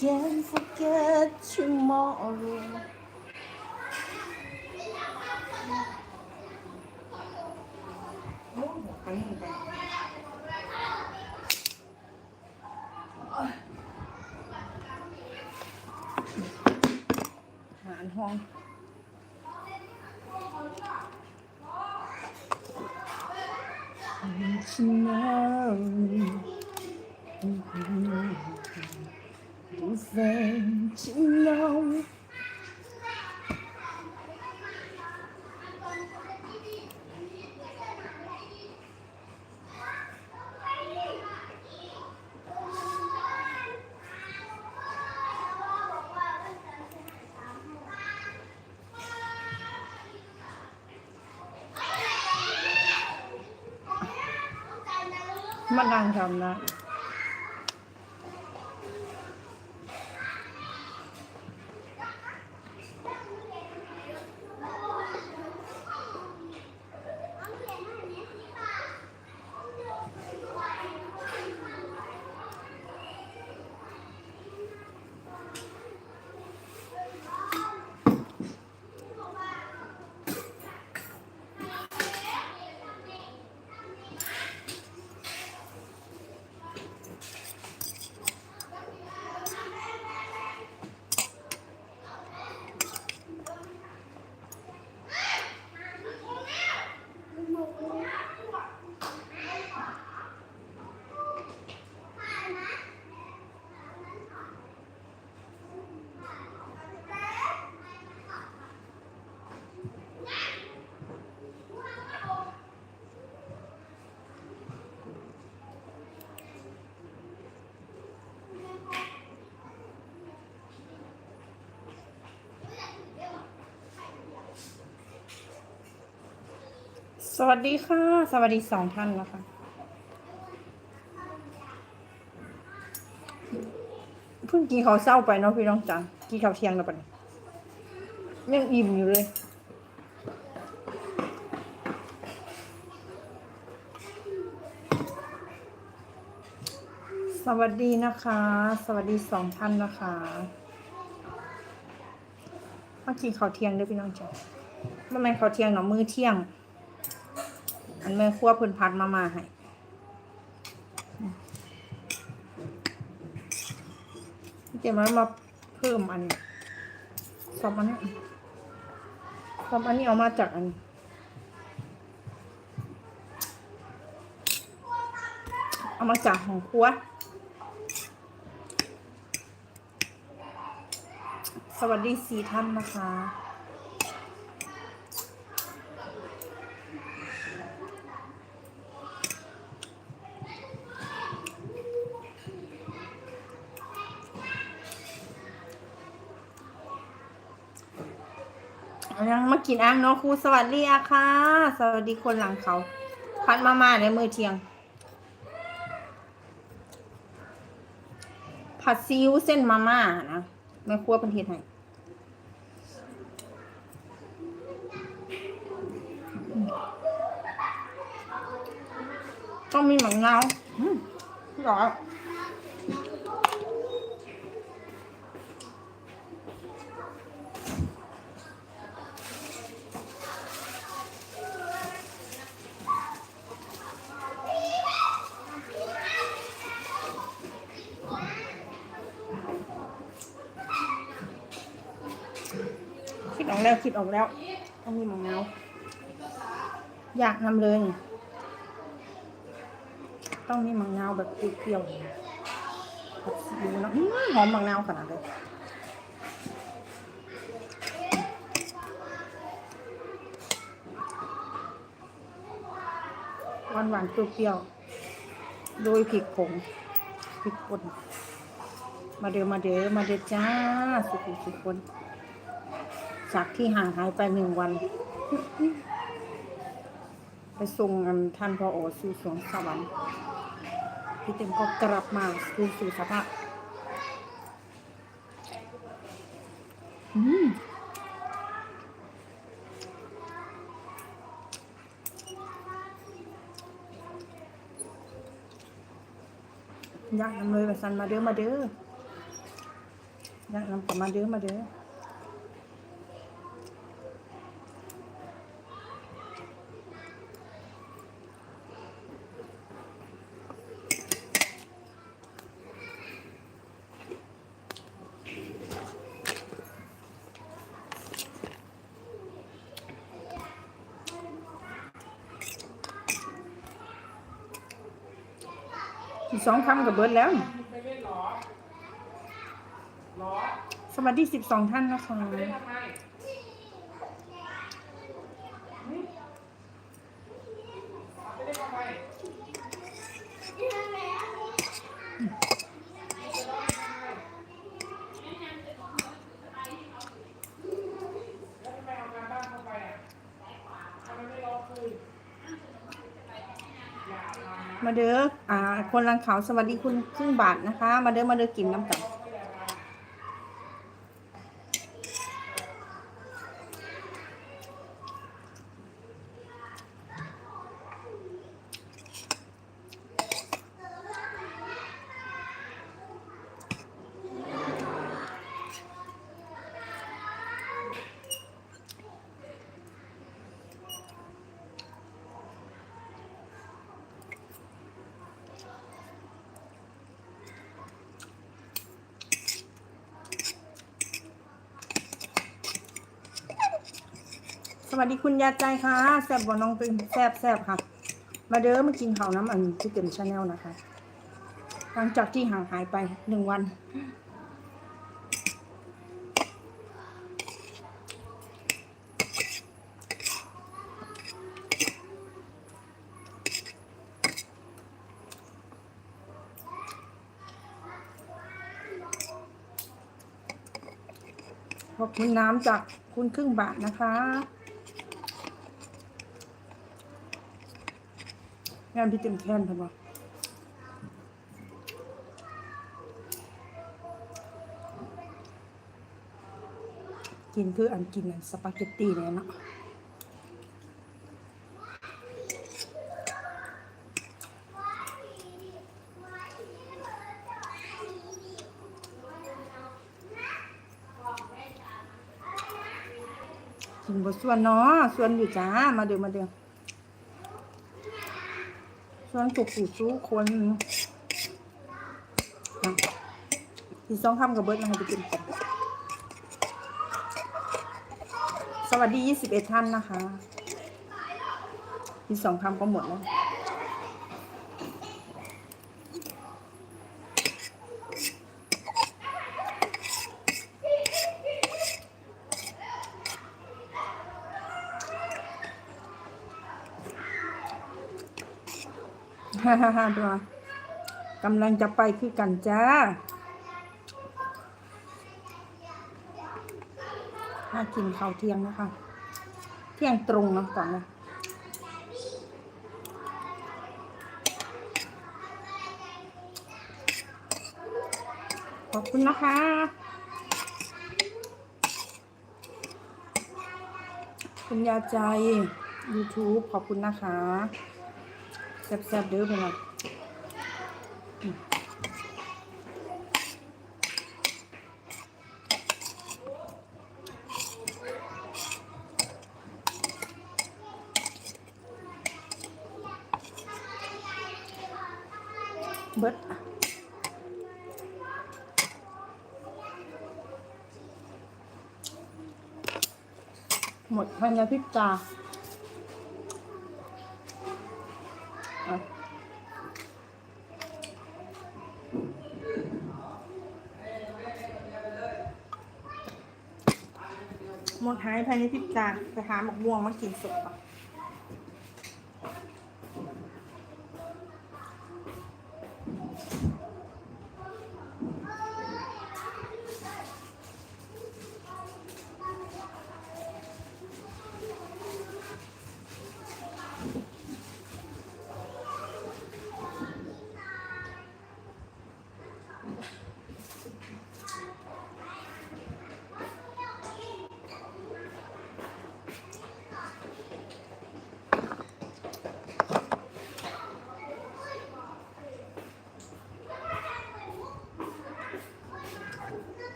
can't forget tomorrow หารห้อง tomorrow Then to know มันดัง สวัสดีค่ะ สวัสดีสองท่านนะคะเพิ่งกินข้าวเศร้าไปเนาะพี่น้องจังกินข้าวเที่ยงแล้วปะเนี่ยยังอิ่มอยู่เลยสวัสดีนะคะ สวัสดีสองท่านนะคะมากินข้าวเที่ยงด้วยพี่น้องจ้ะไม่แม่ข้าวเที่ยงเนาะมื้อเที่ยง อันแม่ครัวเพิ่นพัดมามาให้เดี๋ยวมันมาเพิ่มอันซอมอันนี้ซอมอันนี้เอามาจากอันเอามาจากของครัว สวัสดีสี่ท่านนะคะ กินอ่างเนาะครูสวัสดีอะค่ะ สวัสดีคนหลังเขา พัดมาม่าในมือเที่ยง ผัดซีอิ๊วเส้นมาม่านะแม่ครัวเป็นเฮ็ดให้ต้องมีหมังนาอืมร่อิดออกแล้วต้องมีหมังนาวอยากทำเลย ต้องมีหมังนาวแบบเปรี้ยวๆผัดซีอิ๊วนะอื้อหอมหมังนาวขนาดเลยหวานหวานเปรี้ยวๆโดยพริกผงพริกป่นมาเด้อมาเด้อมาเด้อจ้า สุขุสุขคน จากที่ห่างหายไปหนึ่งวัน ไปส่งอันท่านพอโอสู่สวงสวรรค์พี่เต็มก็กลับมาสู่สู่สภาพอืมอยากทำเลยมาสันมาเด้อมาเด้อแนะนำกลับมาเด้อมาเด้อ สองคำกับเบิร์ดแล้ว สวัสดีสิบสองท่านนะคะ มาเด้ออ่า คนรังเขาวสวัสดีคุณครึ่งบาทนะคะ มาเด้อมาเด้อกินน้ำกันส วัสดีคุณยาใจค่ะ แซบบ่น้องเป็นแซบแซบค่ะ มาเด้อมากินข้าวน้ำอันที่เต็มชาแนลนะคะ หลังจากที่ห่างหายไปหนึ่งวัน ขอบคุณน้ำจากคุณครึ่งบาทนะคะ งานพี่เต็มแค้นเพิ่นว่ากินคืออันกินอันสปาเกตตีเนี่ยเนาะกินบทส่วนเนาะส่วนอยู่จ้า มาเดี๋ยวมาเดี๋ยว ส่วนสุกผู้สู้คนอีสองคำกับเบิร์ดนะคะไปกินกันสวัสดียี่สิบเอ็ดท่านนะคะอีสองคำก็หมดแล้ว ฮ่าฮ่าฮ่าตัวกำลังจะไปคือกันจ้าถ้ากินข้าวเที่ยงนะคะ เที่ยงตรงเนาะก่อนนะขอบคุณนะคะคุณยาใจ YouTube ขอบคุณนะคะ แซ่บๆเด้อเพื่อนว่าอืมเบิดหมดภายในพริบตา หมดหายภายในพริบตาไปหาหมกม่วงมากินสดก่อน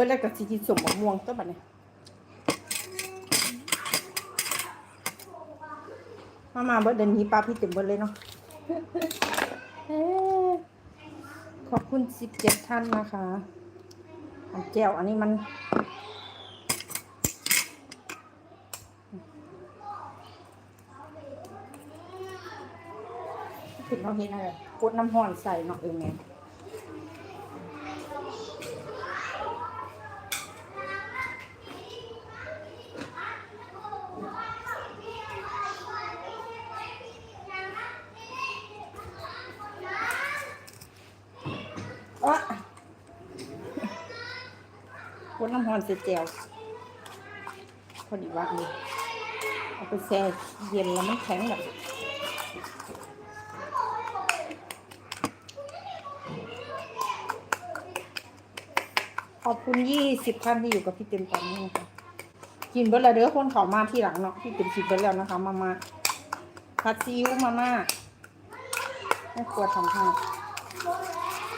บิดแล้วก็สิกินสมมะม่วงตัวบัดนี้มามาเบิดเดินนี้ปลาพี่เต็มเบิดเลยเนาะขอบคุณสิบเจ็ดท่านนะคะอันแก้วอันนี้มันผิดเราเห็นอะไรกดน้ำห้อนใส่เนาะเออแม่อ๊ะกดน้ำห้ อนใส่แจวพอดีว่าอันนี้เอาไปแช่เย็นแล้วมันแข็งแบบขอบคุณยี่สิบท่านที่อยู่กับพี่เต็มตอนนี้นะคะกินเบิร์ดแล้วเด้อคนเขามาที่หลังเนาะพี่เต็มกินเบิร์ดแล้วนะคะ มามาผัดซีอิ๊วมาม่าให้ครัวทำให้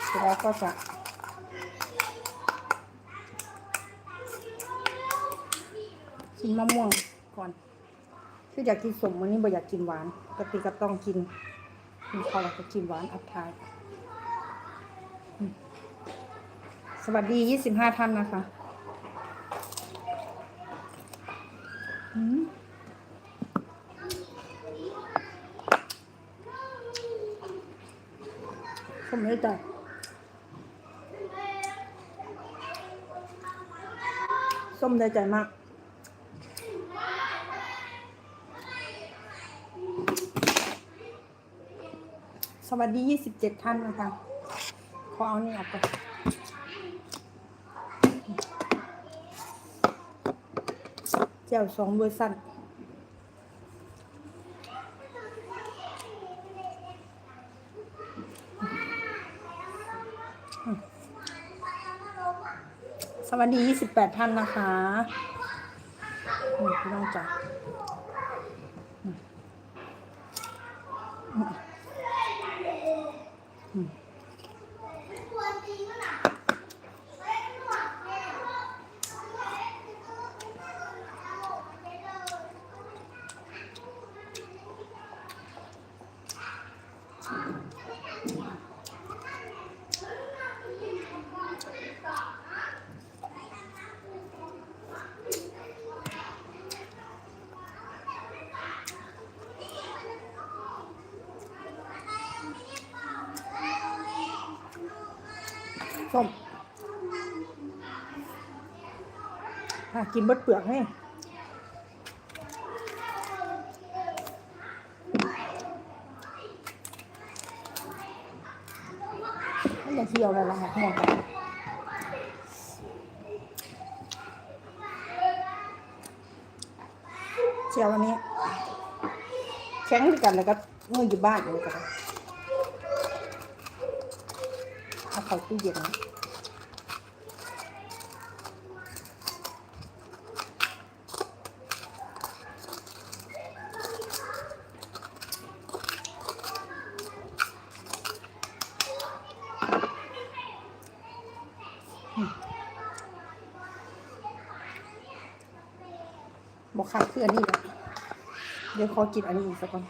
เสร็จแล้วก็จะ กินมะม่วงก่อนคืออยากกินสมวันนี้บ่อยากกินหวานปกติก็ต้องกินกินข้าวแล้วก็กินหวานอัดท้าย สวัสดี25ท่านนะคะอืมผมไม่ได้ส้มได้ใจมาก สวัสดี 27 ท่านนะคะ ขอเอานี่ออกไปแจ่วสองเวอร์ซันสวัสดี 28 ท่านนะคะพี่น้องจ๋า กินเบดเปลือกให้ไม่อยาเที่ยวอะไรละค่ะหมดแล้วเจียวอันนี้แข็งด้วยกันแล้วก็เมื่ออยู่บ้านเลยกันเอาเข้าตู้เย็นนะบอก คืออันนี้นะเดี๋ยวขอกินอันนี้อีกสักก่อน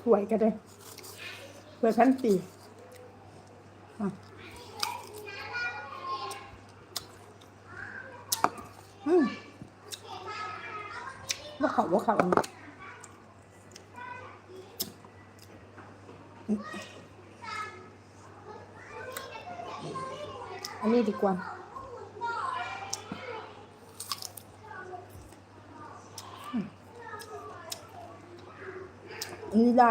ถ้วยก็ได้ถ้วยพันปีอะอืม ว่าเขาว่าเขาอันนี้อันนี้ดีกว่าอืมอันนี้ได้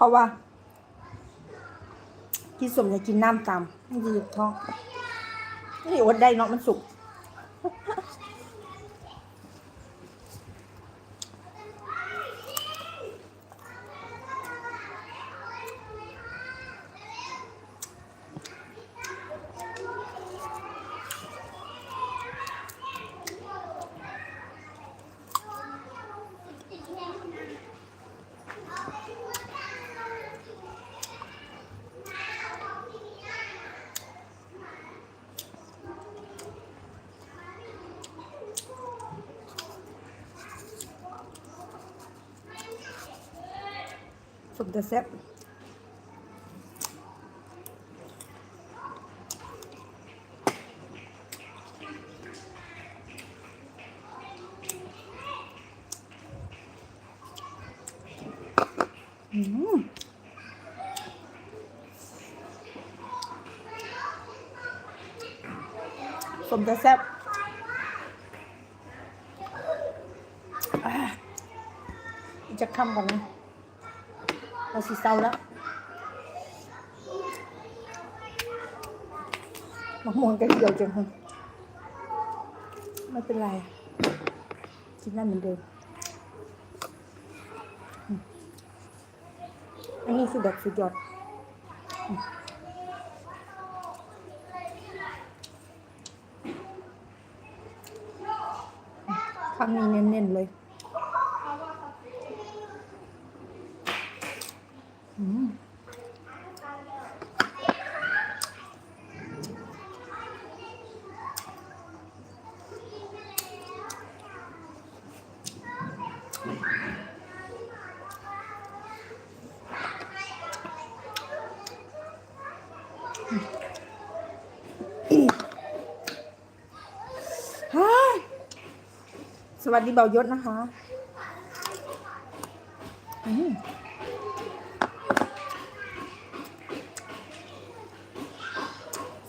ราะว่ากินสมอยากินน้ำตามมันจะหยุดท้องนี่อดได้เนาะมันสุก สมแซ่บอืมสมแต่แซ่บจะคำก่อนนะ เราสิเศร้าแล้วมะม่วงกระเดียวจังไม่เป็นไร กินได้เหมือนเดิมอันนี้คือแบบสุดยอดอืมคำนี้เน้นๆเลย อืมฮ่าส วัสดีเบายศนะคะ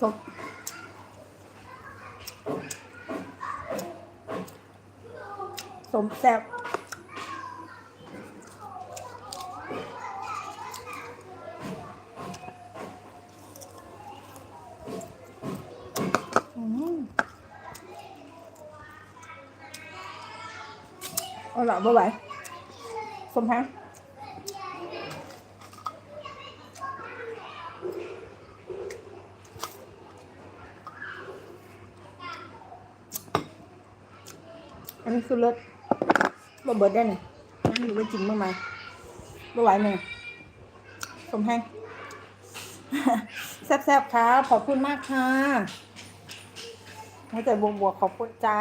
สมสมแซ่บอืม เอาละบ่ไหวสมแพงอันนี้คือรสบ่เบิดได้นี่อันนี้ไปกินเมื่อไหร่บ่ไหวไหมสมแห้งแซ่บๆครับขอบคุณมากค่ะให้แต่บวกบวกๆขอบคุณจ้า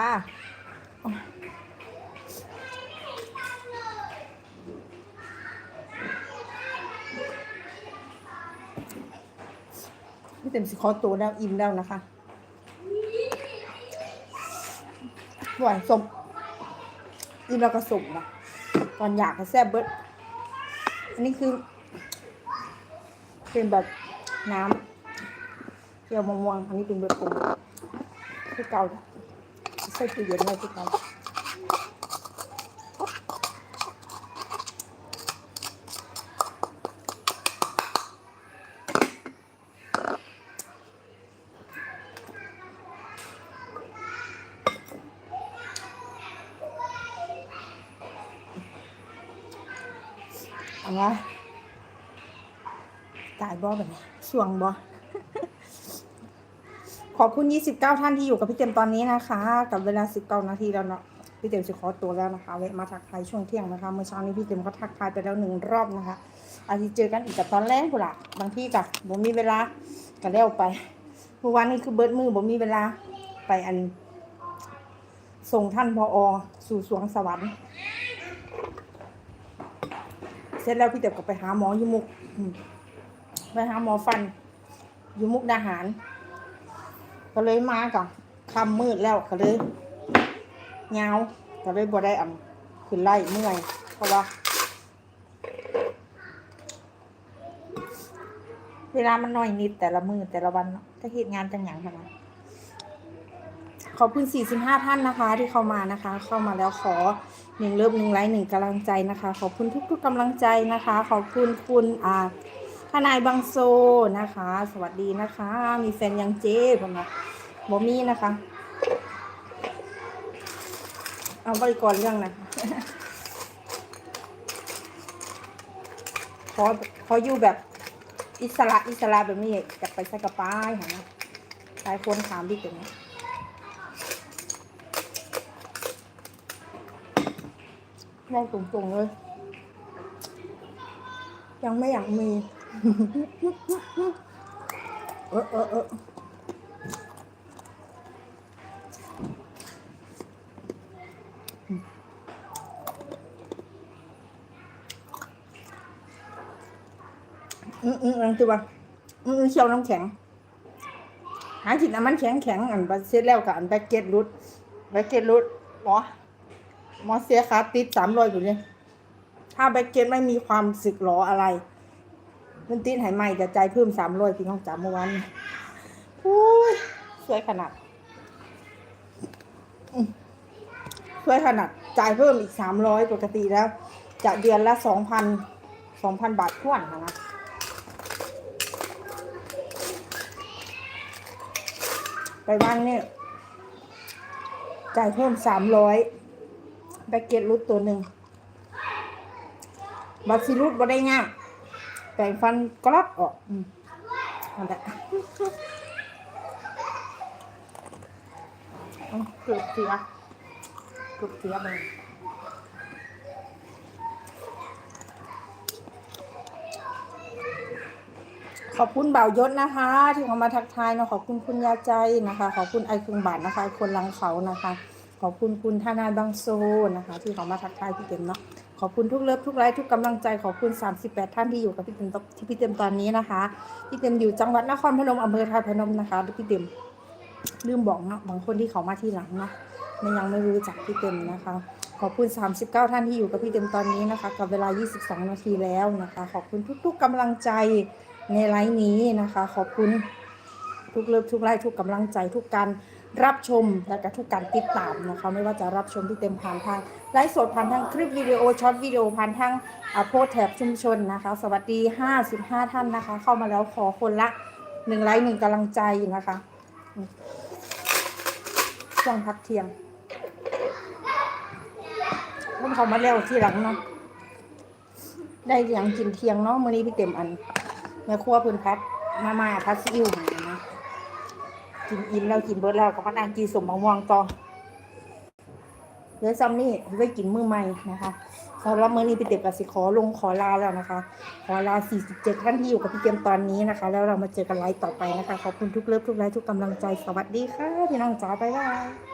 พี่เต็มสิคอตัวแล้วอิ่มแล้วนะคะหวานสมอิ่มแล้วก็สมนะตอนอยากก็แซ่บเบิดอันนี้คือ เป็นแบบน้ำเกี๊ยวมะม่วงอันนี้เป็นเบอร์โกงที่เก่าใส่ตู้เย็นไว้ที่เก่า เอาวะตายบ่แบบนี้ช่วงบ่ขอบคุณ 29 ท่านที่อยู่กับพี่เต็มตอนนี้นะคะ กับเวลา 19 นาทีแล้วเนาะ พี่เต็มจะขอตัวแล้วนะคะเวะมาทักทายช่วงเที่ยงนะคะ เมื่อเช้านี้พี่เต็มก็ทักทายไปแล้วหนึ่งรอบนะคะ อาทิตย์เจอกันอีกกับตอนแรกกูละบางที่กับผมมีเวลาก็แล้วไปเมื่อวานนี้คือเบิร์ดมือผมมีเวลาไปอัน ส่งท่านพออสู่สวงสวรรค์ เสร็จแล้วพี่เต็มก็ไปหาหมอยูมุกไปหาหมอฟันยูมุกดาหาร ก็เลยมาก่อนคำมืดแล้วก็เลยเงาก็เลยบ่ได้อ่ำขึ้นไล่เมื่อยเพราะว่าเวลามันน้อยนิดแต่ละมือแต่ละวันเนาะถ้าเหตุงานจังหยังขนาดขขอบคุณ 45 ท่านนะคะ ที่เข้ามานะคะ เข้ามาแล้วขอ หนึ่งเลิฟหนึ่งไลค์หนึ่งกำลังใจนะคะ ขอบคุณทุกๆกำลังใจนะคะ ขอบคุณคุณอ่าทนายบางโซนะคะ สวัสดีนะคะ มีแฟนยังเจ๊ผมนะบอมี่นะคะเอาบริกรเรื่องนะขอขออยู่แบบอิสระอิสระแบบนี้จะไปใส่กระป๋ายหานะหลายคนถามพี่ถึงมอง ตรงๆเลย ยังไม่อยากมี เออเออเอออืมอืมอันตัวอืมอืมเชียวน้ำแข็ง หาจิตน้ำมันแข็งแข็งอันไปเสร็จแล้วกับอันแบกเก็ตรุดแบกเก็ตรุดหมอ มอเสียขาติดสามรอยอยู่เลย ถ้าแบกเกตไม่มีความสึกหรออะไร มันติดหายใหม่แต่ใจเพิ่มสามรอยพี่น้องจ๋าเมื่อวานอุ้ยสวยขนาดสวยขนาดจ่ายเพิ่มอีกสามร้อยปกติแล้ว จะเดือนละสองพันสองพันบาทท้วนนะไปบ้านเนี่ยจ่ายเพิ่มสามร้อย แบกเก็ตรุดตัวหนึ่งบัตซิรุดบ่ได้ง่ายแปรงฟันกรอบออกอืมนั่นแหละเกือบเสียเกือบเสียไปขอบคุณเบ่าวยศนะคะ ที่เขามาทักทายนะขอบคุณคุณยาใจนะคะ ขอบคุณไอคืงบาทนะคะคนลังเขานะคะ ขอบคุณคุณทนายบางโซนะคะที่เขามาทักทายพี่เต็มเนาะขอบคุณทุกเลิฟทุกไลค์ทุกกำลังใจขอบคุณ 38 ท่านที่อยู่กับพี่เต็มที่พี่เต็มตอนนี้นะคะพี่เต็มอยู่จังหวัดนครพนมอำเภอทายพนมนะคะพี่เต็มลืมบอกเนาะบางคนที่เขามาที่หลังเนาะยังไม่รู้จักพี่เต็มนะคะ ขอบคุณ 39 ท่านที่อยู่กับพี่เต็มตอนนี้นะคะ กับเวลา 22 นาทีแล้วนะคะ ขอบคุณทุก ๆกำลังใจในไลฟ์นี้นะคะ ขอบคุณทุกเลิฟทุกไลค์ทุกกำลังใจทุกการ รับชมและก็ทุกการติดตามนะคะไม่ว่าจะรับชมที่เต็มผ่านทางไลฟ์สดผ่านทางคลิปวิดีโอช็อตวิดีโอผ่านทางอ่าโพสแท็บชุมชนนะคะ สวัสดี 55 ท่านนะคะ เข้ามาแล้วขอคนละหนึ่งไลค์หนึ่งกำลังใจนะคะช่วงพักเที่ยงผมเขามาแล้วที่หลังเนาะได้อย่างกินเที่ยงเนาะมื้อนี้พี่เต็มอันแม่ครัวเพิ่นพัดมามาพัดซีอิ๊ว กินอิ่มแล้วกินเบิร์ดแล้วก็มานั่งกินสมมะม่วงต่อเดี๋ยวซัมนี่ไว้กินมื้อใหม่นะคะสำหรับมื้อนี้พี่เต็มกับสิขอลงขอลาแล้วนะคะ ขอลา 47 ท่านที่อยู่กับพี่เต็มตอนนี้นะคะ แล้วเรามาเจอกันไลฟ์ต่อไปนะคะ ขอบคุณทุกเลิฟทุกไลฟ์ทุกกำลังใจ สวัสดีค่ะ พี่น้องจ๋าบ๊ายบาย